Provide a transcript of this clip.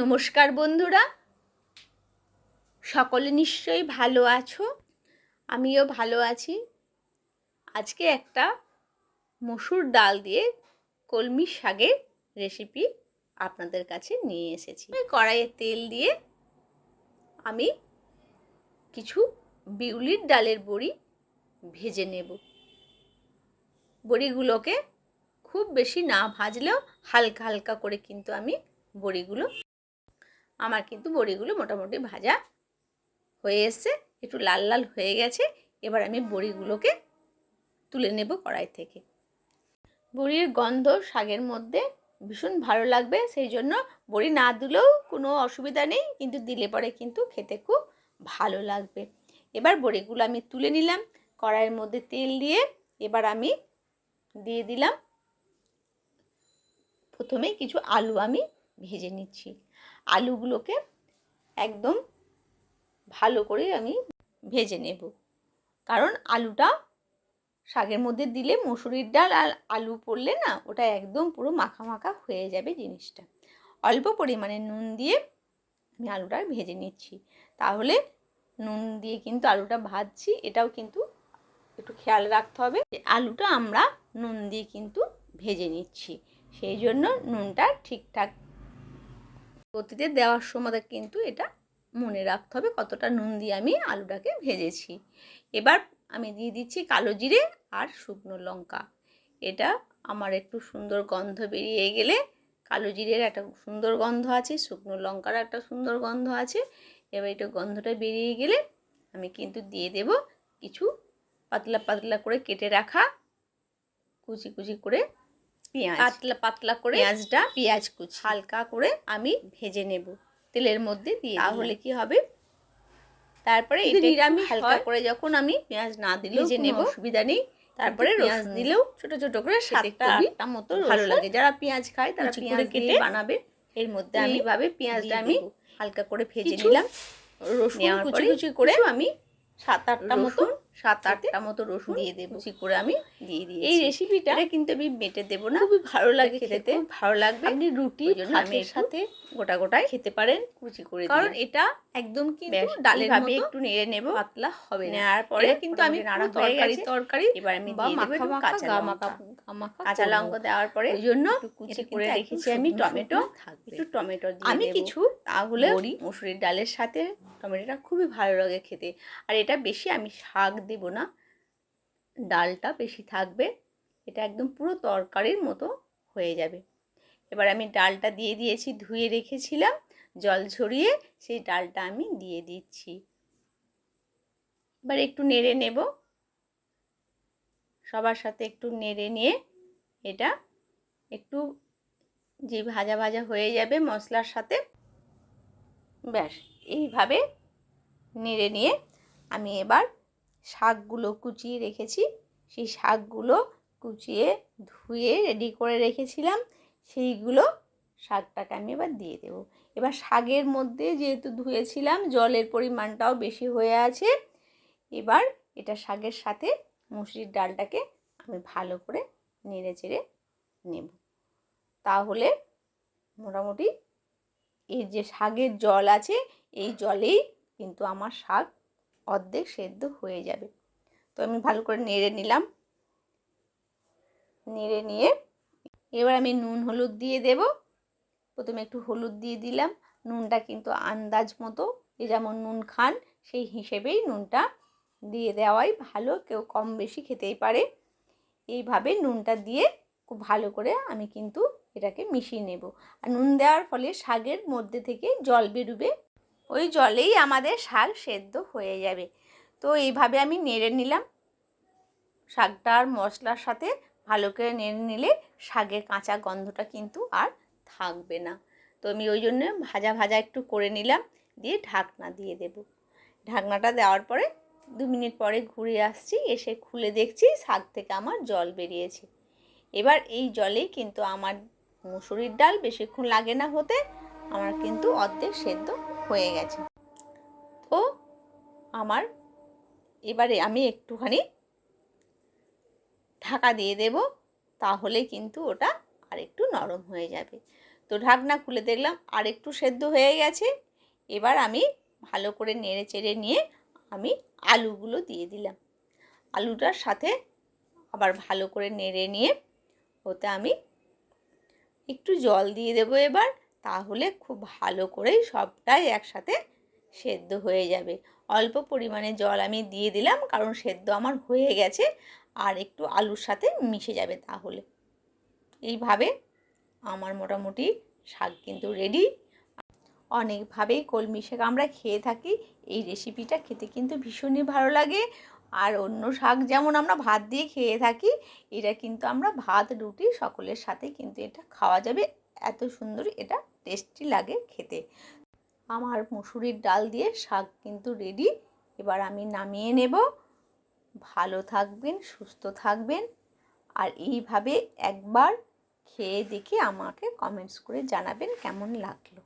নমস্কার বন্ধুরা। সকলে নিশ্চয়ই ভালো আছো, আমিও ভালো আছি। আজকে একটা মসুর ডাল দিয়ে কলমি শাকের রেসিপি আপনাদের কাছে নিয়ে এসেছি। কড়াইয়ে তেল দিয়ে আমি কিছু বিউলির ডালের বড়ি ভেজে নেব। বড়িগুলোকে খুব বেশি না ভাজলেও হালকা হালকা করে কিন্তু আমি বড়িগুলো আমার কিন্তু বড়িগুলো মোটামুটি ভাজা হয়ে এসছে, একটু লাল লাল হয়ে গেছে, এবার আমি বড়িগুলোকে তুলে নেব কড়াই থেকে। বড়ির গন্ধ শাকের মধ্যে ভীষণ ভালো লাগবে, সেই জন্য বড়ি না দিলেও কোনো অসুবিধা নেই, কিন্তু দিলে পরে কিন্তু খেতে খুব ভালো লাগবে। এবার বড়িগুলো আমি তুলে নিলাম, কড়াইয়ের মধ্যে তেল দিয়ে এবার আমি দিয়ে দিলাম। প্রথমে কিছু আলু আমি ভেজে নিচ্ছি। আলুগুলোকে একদম ভালো করে আমি ভেজে নেব। কারণ আলুটা শাকের মধ্যে দিলে মুসুরির ডাল আর আলু পড়লে না, ওটা একদম পুরো মাখা মাখা হয়ে যাবে জিনিসটা। অল্প পরিমাণে নুন দিয়ে আমি আলুটা ভেজে নিচ্ছি। তাহলে নুন দিয়ে কিন্তু আলুটা ভাজছি, এটাও কিন্তু একটু খেয়াল রাখতে হবে। যে আলুটা আমরা নুন দিয়ে কিন্তু ভেজে নিচ্ছি। সেই জন্য নুনটা ঠিকঠাক গতিতে দেওয়ার সময় কিন্তু এটা মনে রাখতে হবে কতটা নুন দিয়ে আমি আলুটাকে ভেজেছি। এবার আমি দিয়ে দিচ্ছি কালো জিরে আর শুকনো লঙ্কা। এটা আমার একটু সুন্দর গন্ধ বেরিয়ে গেলে কালো জিরের একটা সুন্দর গন্ধ আছে, শুকনো লঙ্কার একটা সুন্দর গন্ধ আছে। এবার এটা গন্ধটা বেরিয়ে গেলে আমি কিন্তু দিয়ে দেব কিছু পাতলা পাতলা করে কেটে রাখা কুচি কুচি করে পেঁয়াজ। পাতলা পাতলা করে পেঁয়াজটা পেঁয়াজ কুচি। হালকা করে আমি ভেজে নেব তেলের মধ্যে দিয়ে তাহলে কি হবে? তারপরে নিরামিষ হালকা করে যখন আমি পেঁয়াজ না দিলেও ভেজে নেব। অসুবিধা নেই। তারপরে পেঁয়াজ দিলেও ছোট ছোট করে সাতটা আটটা মতো ভালো লাগে। যারা পেঁয়াজ খায় তারা পেঁয়াজ কেটে বানাবে। এর মধ্যে আমি ভাবে পেঁয়াজটা আমি হালকা করে ভেজে নিলাম। রসুন কুচি কুচি করে আমি সাত আটটা মতো সাত আটটা মতো রসুন দিয়ে দেবো। কুচি করে আমি দিয়ে দিই এই রেসিপিটা কিন্তু আমি মেটে দেবো না। খুবই ভালো লাগে খেতে ভালো লাগবে। আপনি রুটি ভাতের সাথে গোটা গোটায় খেতে পারেন কুচি করে কারণ এটা একদম কিন্তু ডালের ভাবে একটু নেড়ে নেব। পাতলা হবে নেওয়ার পরে কিন্তু আমি নানা তরকারি তরকারি এবার আমি দিয়ে দেবো কাঁচা লঙ্কা। কাঁচা লঙ্কা দেওয়ার পরে ওই জন্য কুচি করে রেখেছি আমি। টমেটো একটু টমেটো দিয়ে আমি কিছু তাহলে মুসুরির ডালের সাথে টমেটোটা খুবই ভালো লাগে খেতে। আর এটা বেশি আমি শাক দেব না। ডালটা বেশি থাকবে, এটা একদম পুরো তরকারির মতো হয়ে যাবে। এবার আমি ডালটা দিয়ে দিয়েছি, ধুয়ে রেখেছিলাম, জল ঝরিয়ে সেই ডালটা আমি দিয়ে দিচ্ছি। এবার একটু নেড়ে নেব। সবার সাথে একটু নেড়ে নিয়ে এটা একটু যে ভাজা ভাজা হয়ে যাবে মশলার সাথে, ব্যাস, এইভাবে নেড়ে নিয়ে আমি এবার শাকগুলো কুচিয়ে রেখেছি। সেই শাকগুলো কুচিয়ে ধুয়ে রেডি করে রেখেছিলাম। সেইগুলো শাকটাকে আমি এবার দিয়ে দেবো। এবার শাকের মধ্যে যেহেতু ধুয়েছিলাম, জলের পরিমাণটাও বেশি হয়ে আছে। এবার এটা শাকের সাথে মুসুরির ডালটাকে আমি ভালো করে নেড়ে চেড়ে নেব। তাহলে মোটামুটি এই যে শাকের জল আছে, এই জলেই কিন্তু আমার শাক অর্ধেক সেদ্ধ হয়ে যাবে। তো আমি ভালো করে নেড়ে নিলাম। নেড়ে নিয়ে এবার আমি নুন, হলুদ দিয়ে দেব। প্রথমে একটু হলুদ দিয়ে দিলাম। নুনটা কিন্তু আন্দাজ মতো, যে যেমন নুন খান, সেই হিসেবেই নুনটা দিয়ে দেওয়াই ভালো। কেউ কম বেশি খেতেই পারে। এইভাবে নুনটা দিয়ে খুব ভালো করে আমি কিন্তু এটাকে মিশিয়ে নেব। আর নুন দেওয়ার ফলে শাকের মধ্যে থেকে জল বেরোবে ওই জলেই আমাদের শাক সেদ্ধ হয়ে যাবে। তো এইভাবে আমি নেড়ে নিলাম। শাকটা আর মশলার সাথে ভালো করে নেড়ে নিলে শাকের কাঁচা গন্ধটা কিন্তু আর থাকবে না। তো আমি ওই জন্য ভাজা ভাজা একটু করে নিলাম, দিয়ে ঢাকনা দিয়ে দেব। ঢাকনাটা দেওয়ার পরে দু মিনিট পরে ঘুরে আসছি, এসে খুলে দেখছি শাক থেকে আমার জল বেরিয়েছে। এবার এই জলেই কিন্তু আমার মুসুরির ডাল, বেশিক্ষণ লাগে না হতে, আমার কিন্তু অর্ধেক সেদ্ধ হয়ে গেছে। তো আমার এবারে আমি একটুখানি ঢাকা দিয়ে দেব, তাহলে কিন্তু ওটা আর একটু নরম হয়ে যাবে। তো ঢাকনা খুলে দেখলাম আর একটু সেদ্ধ হয়ে গেছে। এবার আমি ভালো করে নেড়ে চেড়ে নিয়ে আমি আলুগুলো দিয়ে দিলাম। আলুটার সাথে আবার ভালো করে নেড়ে নিয়ে ওতে আমি একটু জল দিয়ে দেবো এবার। তাহলে খুব ভালো করেই সবটাই একসাথে সেদ্ধ হয়ে যাবে। অল্প পরিমাণে জল আমি দিয়ে দিলাম, কারণ সেদ্ধ আমার হয়ে গেছে আর একটু আলুর সাথে মিশে যাবে তাহলে। এইভাবে আমার মোটামুটি শাক কিন্তু রেডি অনেকভাবেই কলমি শাক আমরা খেয়ে থাকি, এই রেসিপিটা খেতে কিন্তু ভীষণই ভালো লাগে। আর অন্য শাক যেমন আমরা ভাত দিয়ে খেয়ে থাকি, এটা কিন্তু আমরা ভাত, রুটি সকলের সাথে কিন্তু এটা খাওয়া যাবে, এত সুন্দর এটা টেস্টি লাগে খেতে। আমার মুসুরির ডাল দিয়ে শাক কিন্তু রেডি এবার আমি নামিয়ে নেব। ভালো থাকবেন, সুস্থ থাকবেন। আর এইভাবে একবার খেয়ে দেখে আমাকে কমেন্টস করে জানাবেন কেমন লাগল।